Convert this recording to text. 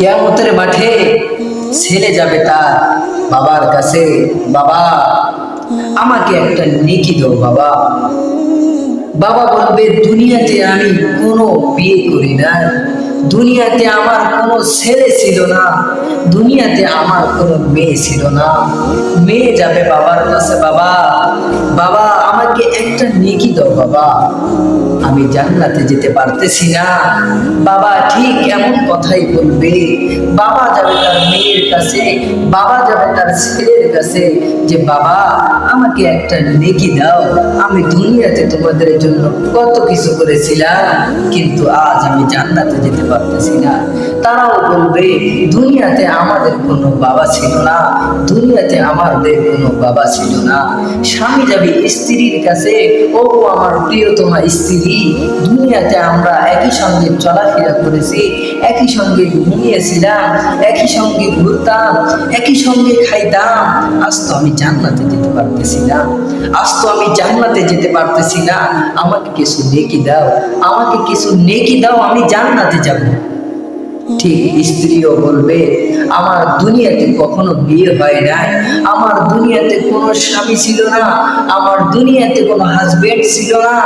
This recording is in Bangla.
কেয়ামতের মাঠে ছেলে যাবে তার বাবার কাছে, বাবা, আমাকে একটা নেকি দাও, বাবা। বাবা বলবে, দুনিয়াতে আমি কোনো বিয়ে করি না দুনিয়াতে আমার কোনো ছেলে ছিল না। দুনিয়াতে আমার কোনো মেয়ে ছিল না। মেয়ে যাবে বাবার কাছে, বাবা। বাবা, আমাকে একটা নেকি দাও, বাবা। আমি জান্নাতে যেতে পারতেছি না। বাবা, ঠিক এমন কথাই বলবে। বাবা যাবে তার মেয়ের কাছে বাবা যাবে তার ছেলের কাছে যে, বাবা, আমাকে একটা নেকি দাও, আমি দুনিয়াতে তোমাদের জন্য কত কিছু করেছিলাম, কিন্তু আজ আমি জান্নাতে যেতে পারতেছি না। তারাও বলবে, দুনিয়াতে আমাদের কোনো বাবা ছিল না, দুনিয়াতে আমাদের কোনো বাবা ছিল না। স্বামী যাবে স্ত্রীর কাছে, ও আমার প্রিয়তমা স্ত্রী, দুনিয়াতে আমরা একই সঙ্গে চলাফেরা করেছি একই সঙ্গে ঘুমিয়েছিলাম, একই সঙ্গে ঘুরতাম, একই সঙ্গে খাইতাম। আজ তো আমি জান্নাতে যেতে পারতেছি না আজ তো আমি জান্নাতে যেতে পারতেছি না আমাকে কিছু নেকি দাও, আমাকে কিছু নেকি দাও, আমি জান্নাতে যাব। ঠিক স্ত্রীও বলবে, আমার দুনিয়াতে কখনো বিয়ে হয় নাই, আমার দুনিয়াতে কোনো স্বামী ছিল না, আমার দুনিয়াতে কোনো হাজবেন্ড ছিল না।